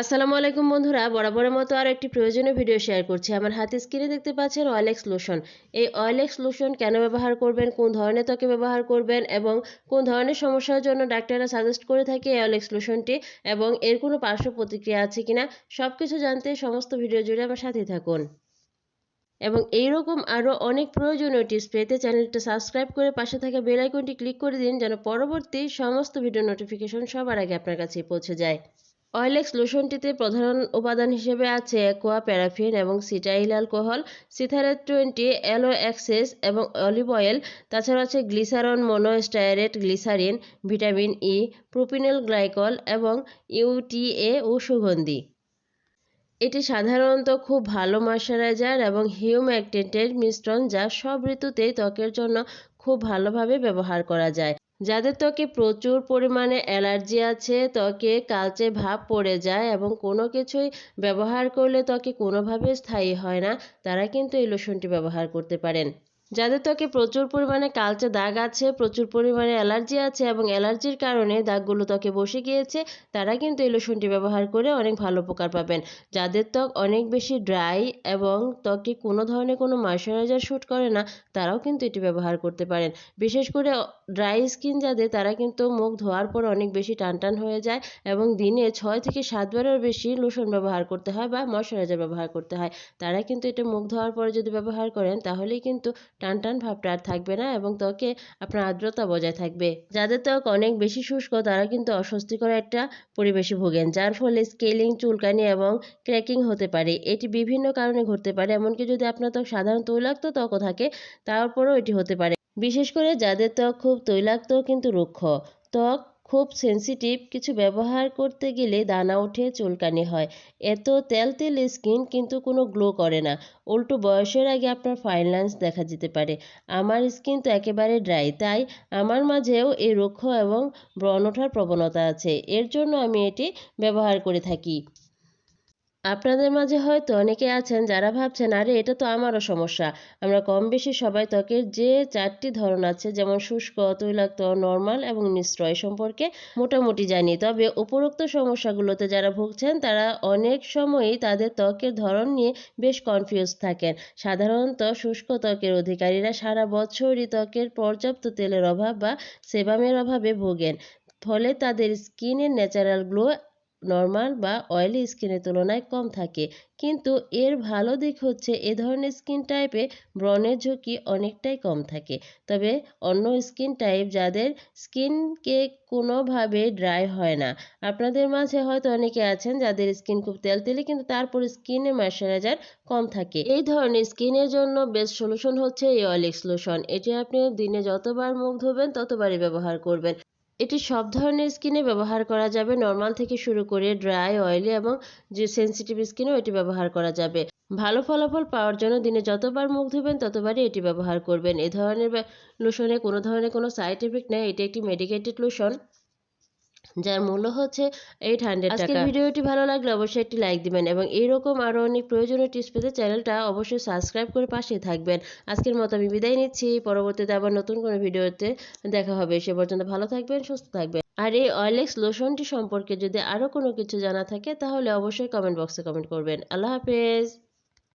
আসসালামু আলাইকুম বন্ধুরা, বরাবরের মতো আর একটি প্রয়োজনীয় ভিডিও শেয়ার করছি। আমার হাতে স্ক্রিনে দেখতে পাচ্ছেন অয়েলেক্স লোশন এই অয়েলেক্স লোশন কেন ব্যবহার করবেন, কোন ধরনের ত্বকে ব্যবহার করবেন এবং কোন ধরনের সমস্যার জন্য ডাক্তাররা সাজেস্ট করে থাকে এই অয়েলেক্স লোশনটি এবং এর কোনো পার্শ্ব প্রতিক্রিয়া আছে কিনা সব কিছু জানতে সমস্ত ভিডিও জুড়ে আমার সাথেই থাকুন। এবং এইরকম আরও অনেক প্রয়োজনীয় টিপস পেতে চ্যানেলটা সাবস্ক্রাইব করে পাশে থাকা বেল আইকনটি ক্লিক করে দিন, যেন পরবর্তী সমস্ত ভিডিও নোটিফিকেশন সবার আগে আপনার কাছে পৌঁছে যায়। অয়েলেক্স লোশনটিতে প্রধান উপাদান হিসেবে আছে অ্যাকোয়া প্যারাফিন এবং cetyl alcohol ceteareth twenty aloe access এবং অলিভ অয়েল তাছাড়া আছে glyceryl monostearate glycerin vitamin E propylene glycol এবং ইউটিএ ও সুগন্ধি। এটি সাধারণত খুব ভালো ময়শ্চারাইজার এবং হিউম্যাকটেন্টের মিশ্রণ যা সব ঋতুতেই ত্বকের জন্য খুব ভালোভাবে ব্যবহার করা যায়। যাদের ত্বকে প্রচুর পরিমাণে অ্যালার্জি আছে, ত্বকে কালচে ভাব পড়ে যায় এবং কোনো কিছুই ব্যবহার করলে ত্বকে কোনোভাবে স্থায়ী হয় না, তারা কিন্তু এই লোশনটি ব্যবহার করতে পারেন। যাদের ত্বকে প্রচুর পরিমাণে কালচে দাগ আছে, প্রচুর পরিমাণে অ্যালার্জি আছে এবং অ্যালার্জির কারণে দাগগুলো ত্বকে বসে গিয়েছে, তারা কিন্তু এই লোশনটি ব্যবহার করে অনেক ভালো উপকার পাবেন। যাদের ত্বক অনেক বেশি ড্রাই এবং ত্বকে কোনো ধরনের কোনো ময়শ্চারাইজার শ্যুট করে না, তারাও কিন্তু এটি ব্যবহার করতে পারেন। বিশেষ করে ড্রাই স্কিন যাদের, তারা কিন্তু মুখ ধোয়ার পর অনেক বেশি টান টান হয়ে যায় এবং দিনে ছয় থেকে সাতবারের বেশি লোশন ব্যবহার করতে হয় বা ময়শ্চারাইজার ব্যবহার করতে হয়। তারা কিন্তু এটা মুখ ধোয়ার পরে যদি ব্যবহার করেন, তাহলেই কিন্তু টান টান ভাবটা আর থাকবে না এবং ত্বকে আপনার আর্দ্রতা বজায় থাকবে। যাদের ত্বক অনেক বেশি শুষ্ক, তারা কিন্তু অস্বস্তিকর একটা পরিবেশে ভোগেন, যার ফলে স্কেলিং চুলকানি এবং ক্র্যাকিং হতে পারে। এটি বিভিন্ন কারণে ঘটতে পারে। এমনকি যদি আপনার ত্বক সাধারণ তৈলাক্ত ত্বকও থাকে, তারপরেও এটি হতে পারে। বিশেষ করে যাদের ত্বক খুব তৈলাক্ত কিন্তু রুক্ষ। ত্বক খুব সেন্সিটিভ কিছু ব্যবহার করতে গেলে দানা ওঠে, চুলকানি হয়। এত তেল তেল স্কিন কিন্তু কোনো গ্লো করে না। উল্টো বয়সের আগে আপনার ফাইন লাইন্স দেখা যেতে পারে। আমার স্কিন তো একেবারে ড্রাই তাই আমার মাঝেও এই রুক্ষ এবং ব্রণ ওঠার প্রবণতা আছে। এর জন্য আমি এটি ব্যবহার করে থাকি। আপনাদের মাঝে হয়তো অনেকে আছেন যারা ভাবছেন, আরে, এটা তো আমারও সমস্যা। আমরা কম বেশি সবাই ত্বকের যে চারটি ধরন আছে, যেমন শুষ্ক, তৈলাক্ত, নর্মাল এবং মিশ্র এ সম্পর্কে মোটামুটি জানি। তবে উপরোক্ত সমস্যাগুলোতে যারা ভুগছেন, তারা অনেক সময়ই তাদের ত্বকের ধরন নিয়ে বেশ কনফিউজ থাকেন। সাধারণত শুষ্ক ত্বকের অধিকারীরা সারা বছরই ত্বকের পর্যাপ্ত তেলের অভাব বা সেবামের অভাবে ভোগেন। ফলে তাদের স্কিনের ন্যাচারাল গ্লো নর্মাল বা অয়েলি স্কিনের তুলনায় কম থাকে। কিন্তু এর ভালো দিক হচ্ছে এ ধরনের স্কিন টাইপে ব্রণের ঝুঁকি অনেকটাই কম থাকে। তবে অন্য স্কিন টাইপ যাদের স্কিনকে কোনোভাবে ড্রাই হয় না। আপনাদের মাঝে হয়তো অনেকে আছেন যাদের স্কিন খুব তেলতেলে কিন্তু তারপর স্কিনে ময়শ্চারাইজার কম থাকে। এই ধরনের স্কিনের জন্য বেস্ট সলিউশন হচ্ছে এই অয়েলিক্স লোশন এটি আপনি দিনে যতবার মুখ ধোবেন ততবারই ব্যবহার করবেন। এটি সব ধরনের স্কিনে ব্যবহার করা যাবে। নর্মাল থেকে শুরু করে ড্রাই, অয়েলি এবং যে সেন্সিটিভ স্কিনেও এটি ব্যবহার করা যাবে। ভালো ফলাফল পাওয়ার জন্য দিনে যতবার মুখ ধুবেন, ততবারই এটি ব্যবহার করবেন। এ ধরনের লোশনে কোনো ধরনের কোনো সাইড এফেক্ট নেই। এটি একটি মেডিকেটেড লোশন যার মূল্য হচ্ছে এইট হান্ড্রেড টাকা। ভিডিওটি ভালো লাগলে অবশ্যই একটি লাইক দিবেন এবং এইরকম আরও অনেক প্রয়োজনীয় টিপস পেতে চ্যানেলটা অবশ্যই সাবস্ক্রাইব করে পাশে থাকবেন। আজকের মতো আমি বিদায় নিচ্ছি। পরবর্তীতে আবার নতুন কোনো ভিডিওতে দেখা হবে। সে পর্যন্ত ভালো থাকবেন সুস্থ থাকবেন। আর এই অয়েলেক্স লোশনটি সম্পর্কে যদি আরও কোনো কিছু জানা থাকে তাহলে অবশ্যই কমেন্ট বক্সে কমেন্ট করবেন। আল্লাহ হাফেজ।